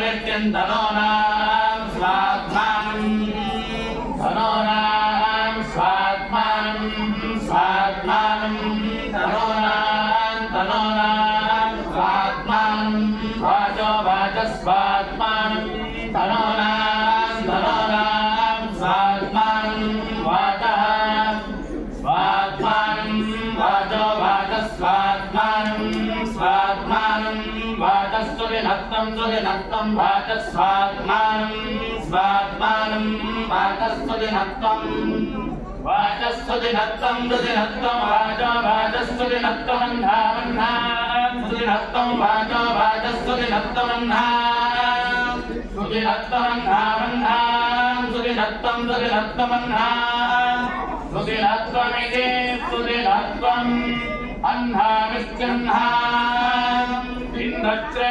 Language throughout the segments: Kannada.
धनोनां स्वात्मानं धनोनां स्वात्मानं स्वात्मानं धनोनां धनोनां स्वात्मानं वाचो वाचस्वात्मानं धनोनां धनोनां स्वात्मानं वाचः स्वात्मानं वाचो వాచస్వదినత్వం వాచస్వాత్మానం స్వాత్మానం వాచస్వదినత్వం వాచస్వదినత్వం రుదినత్వం వాచ వాచస్వదినత్వమన్హామన్హా సుదినత్వం వాచ వాచస్వదినత్వమన్హా సుదినత్వమన్హామన్హా సుదినత్వం రుదినత్వమన్హా సుదినత్వమిదే సుదినత్వం అన్హామిత్యన్హా ఇంద్రత్రే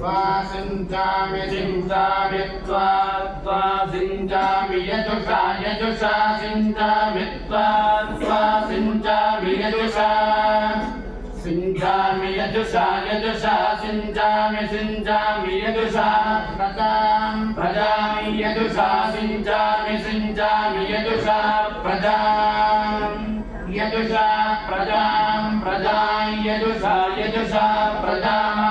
त्वा सिञ्चामि सिञ्चामि त्वा त्वा सिञ्चामि यजुषा यजुषा सिञ्चामि त्वा त्वा सिञ्चामि यजुषा सिञ्चामि यजुषा यजुषा सिञ्चामि सिञ्चामि यजुषा प्रजां प्रजामि यजुषा सिञ्चामि सिञ्चामि यजुषा प्रजां यजुषा प्रजां प्रजा यजुषा यजुषा प्रजामा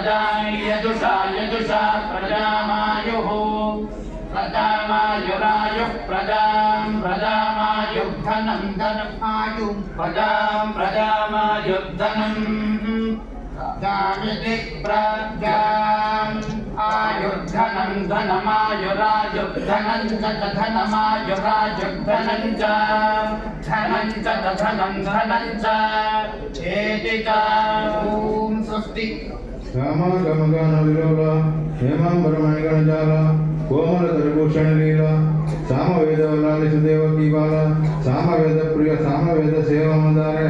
प्रजां यजुषा यजुषा प्रजामायुः प्रजामायुरायुः प्रजां प्रजामायुद्धनं धनमायुः प्रजां प्रजामायुद्धनम् प्रजामिति प्रजाम् आयुर्धनं धनमायुरायुर्धनं च धनमायुरायुर्धनं च धनं च धनं धनं च चेति च ॐ स्वस्ति ಶ್ಯಾಮ ಗಮಗಾನ ವಿಲೋಲ ಹೇಮಾಂಬರ ಮಣಿಗಣ ಜಾಲ ಕೋಮಲ ತರಭೂಷಣ ಲೀಲ ಸಾಮವೇದ ವಲಾಲಿಸ ದೇವಕಿ ಬಾಲ ಸಾಮವೇದ ಪ್ರಿಯ ಸಾಮವೇದ ಸೇವಾ ಮದಾರಯ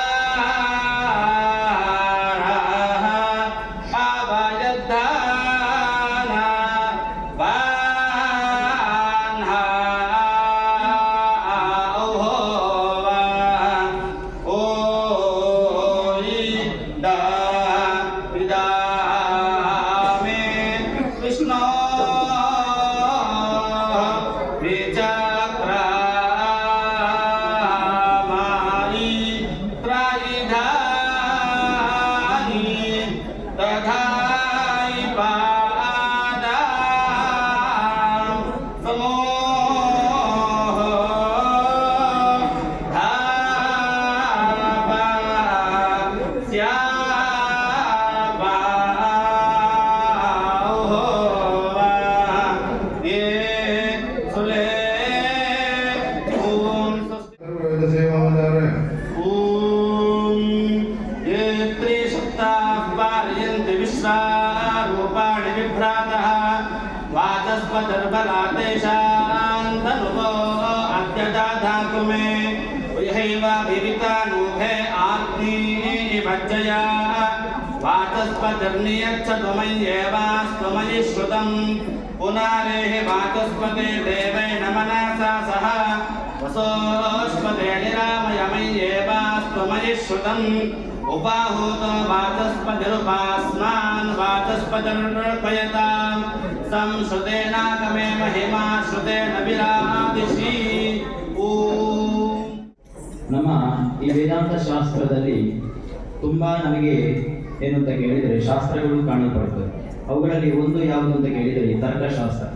वाचस्पतिर्नियच्छतु मय्येवास्त्वमयि श्रुतम् पुनारेः वाचस्पते देवेन मनसा सह। वसोऽस्पते निरामयमय्येवास्त्वमयि श्रुतम् उपाहूत वाचस्पतिरुपास्मान् वाचस्पतिर्पयताम् संश्रुतेनागमे महिमा श्रुतेन विरादिशि ॐ ನಮ್ಮ ಈ ವೇದಾಂತ ಶಾಸ್ತ್ರದಲ್ಲಿ ತುಂಬ ನಮಗೆ ಏನು ಅಂತ ಕೇಳಿದರೆ ಶಾಸ್ತ್ರಗಳು ಕಾಣಲ್ಪಡುತ್ತವೆ ಅವುಗಳಲ್ಲಿ ಒಂದು ಯಾವುದು ಅಂತ ಕೇಳಿದರೆ ತರ್ಕಶಾಸ್ತ್ರ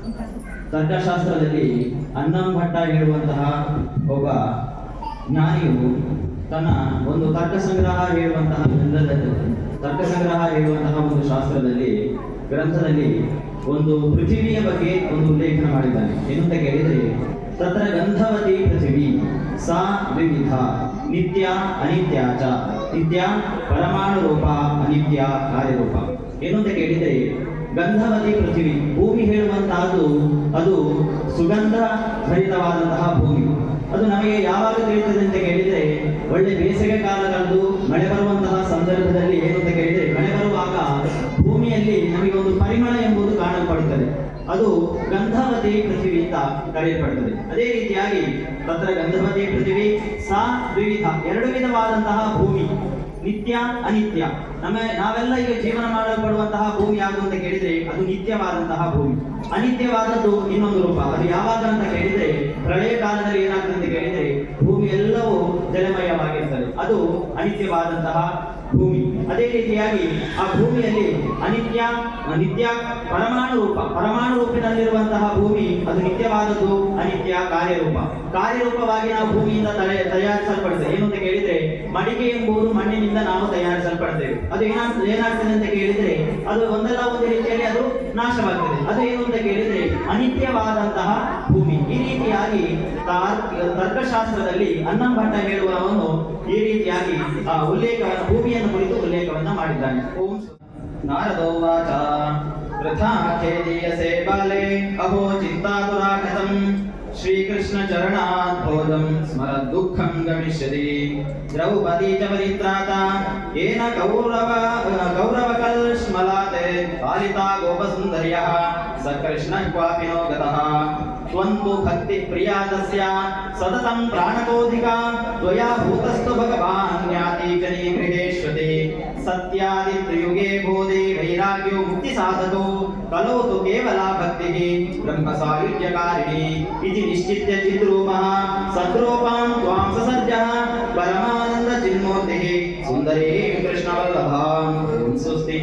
ತರ್ಕಶಾಸ್ತ್ರದಲ್ಲಿ ಅನ್ನಂ ಭಟ್ಟ ಹೇಳುವಂತಹ ಒಬ್ಬ ಜ್ಞಾನಿಯು ತನ್ನ ಒಂದು ತರ್ಕ ಸಂಗ್ರಹ ಹೇಳುವಂತಹ ತರ್ಕ ಸಂಗ್ರಹ ಹೇಳುವಂತಹ ಒಂದು ಶಾಸ್ತ್ರದಲ್ಲಿ, ಗ್ರಂಥದಲ್ಲಿ ಒಂದು ಪೃಥಿವಿಯ ಬಗ್ಗೆ ಒಂದು ಉಲ್ಲೇಖನ ಮಾಡಿದ್ದಾನೆ. ಏನಂತ ಕೇಳಿದರೆ, ತತ್ರ ಗಂಧವತಿ ಪೃಥಿವಿ, ಸಾ ವಿವಿಧ, ನಿತ್ಯ ಅನಿತ್ಯ ಚ, ನಿತ್ಯ ಪರಮಾಣು ರೂಪ ಅನಿತ್ಯ ಕಾರ್ಯರೂಪ. ಏನು ಅಂತ ಕೇಳಿದರೆ ಗಂಧವತಿ ಪೃಥ್ವಿ. ಭೂಮಿ ಹೇಳುವಂತಹದ್ದು ಅದು ಸುಗಂಧ ಭರಿತವಾದಂತಹ ಭೂಮಿ. ಅದು ನಮಗೆ ಯಾವಾಗ ತಿಳಿಯುತ್ತದೆ ಅಂತ ಕೇಳಿದರೆ, ಒಳ್ಳೆ ಬೇಸಿಗೆ ಕಾಲಗಳದ್ದು ಮಳೆ ಬರುವಂತಹ ಸಂದರ್ಭದಲ್ಲಿ ಏನು ಅಂತ ಕೇಳಿದರೆ, ಮಳೆ ಬರುವಾಗ ಭೂಮಿಯಲ್ಲಿ ನಮಗೆ ಒಂದು ಪರಿಮಳ ಎಂಬುದು ಕಾಣಲ್ಪಡುತ್ತದೆ. ಅದು ಗಂಧವತಿ ಪೃಥ್ವಿ ಅಂತ ಕರೆಯಲ್ಪಡುತ್ತದೆ. ಅದೇ ರೀತಿಯಾಗಿ ತತ್ರ ಗಂಧವತಿ ಪೃಥ್ವಿ ಸಾ ವಿವಿಧ ಎರಡು ವಿಧವಾದಂತಹ ಭೂಮಿ. ನಿತ್ಯ ಅನಿತ್ಯ. ನಮ್ಮ ನಾವೆಲ್ಲ ಈಗ ಜೀವನ ಮಾಡಲ್ಪಡುವಂತಹ ಭೂಮಿ ಯಾವುದು ಅಂತ ಕೇಳಿದ್ರೆ ಅದು ನಿತ್ಯವಾದಂತಹ ಭೂಮಿ. ಅನಿತ್ಯವಾದದ್ದು ಇನ್ನೊಂದು ರೂಪ. ಅದು ಯಾವಾಗ ಅಂತ ಕೇಳಿದ್ರೆ, ಪ್ರಳಯ ಕಾಲದಲ್ಲಿ ಏನಾಗ್ತದೆ ಅಂತ ಕೇಳಿದ್ರೆ, ಭೂಮಿ ಎಲ್ಲವೂ ಜಲಮಯವಾಗಿರ್ತದೆ. ಅದು ಅನಿತ್ಯವಾದಂತಹ ಭೂಮಿ. ಅದೇ ರೀತಿಯಾಗಿ ಆ ಭೂಮಿಯಲ್ಲಿ ಅನಿತ್ಯ ನಿತ್ಯ ಪರಮಾಣು ರೂಪ ಪರಮಾಣು ರೂಪಿನಲ್ಲಿರುವಂತಹ ಭೂಮಿ, ಅದು ನಿತ್ಯವಾದದ್ದು ಅನಿತ್ಯ ಕಾರ್ಯರೂಪ. ಕಾರ್ಯರೂಪವಾಗಿ ನಾವು ಭೂಮಿಯಿಂದ ತಲೆ ತಯಾರಿಸಲ್ಪಡ್ತೇವೆ ಏನು ಅಂತ ಕೇಳಿದ್ರೆ, ಮಡಿಕೆ ಎಂಬುದು ಮಣ್ಣಿನಿಂದ ನಾವು ತಯಾರಿಸಲ್ಪಡ್ತೇವೆ ಅದು ಏನಾಗ್ತದೆ ಏನಾಗ್ತದೆ ಅಂತ ಕೇಳಿದ್ರೆ, ಅದು ಒಂದಲ್ಲ ಒಂದು ರೀತಿಯಲ್ಲಿ ಅದು ನಾಶವಾಗ್ತದೆ. ಅದು ಏನು ಅಂತ ಕೇಳಿದ್ರೆ, ಅನಿತ್ಯವಾದಂತಹ ಭೂಮಿ. ಈ ರೀತಿಯಾಗಿ ತಾರ್- ತರ್ಕಶಾಸ್ತ್ರದಲ್ಲಿ ಅನ್ನಂಭಟ್ಟ ಹೇಳುವವನು ಈ ರೀತಿಯಾಗಿ, ಆ ಉಲ್ಲೇಖ, ಭೂಮಿಯನ್ನು ಕುರಿತು ಉಲ್ಲೇಖವನ್ನ ಮಾಡಿದ್ದಾನೆ. ಓಂ ನಾರದೋವಾಚ. ವೃಥಾ ಖೇದೀಯಸೆ ಬಾಲೆ. ಅಹೋ ಚಿಂತಾತುರಾಗತಂ ಶ್ರೀಕೃಷ್ಣ ಚರಣಾದ್ಭೋಜಂ ಸ್ಮರ ದುಃಖಂ ಗಮಿಷ್ಯತಿ. ದ್ರೌಪದಿ ಚ ಪರಿತ್ರಾತ. ಏನ ಗೌರವ ಕಲ್ಶ್ಮಲಾತೆ ಪಾಲಿತಾ ಗೋಪಸುಂದರ್ಯ. ಸ ಕೃಷ್ಣ ಕ್ವಾಪಿ ನೋ ತ್ವಂತು ಭಕ್ತಿ ಪ್ರಿಯಾ ತಸ್ಯ ಸತತಂ ಪ್ರಾಣಕೋಧಿಕ ತ್ವಯಾ ಭೂತಸ್ತು ಭಗವಾನ್ ಜ್ಞಾತಿ ಜನಿ सत्यादि प्रयोगे बोधे वैराग्यो मुक्ति साधको कलो तो केवला भक्ति ब्रह्म सायुज्यकारिणी इति निश्चित्य चिद्रूपः सद्रूपां त्वां ससर्जः परमानन्द चिन्मूर्तिः सुन्दरी कृष्णवल्लभां सुस्ति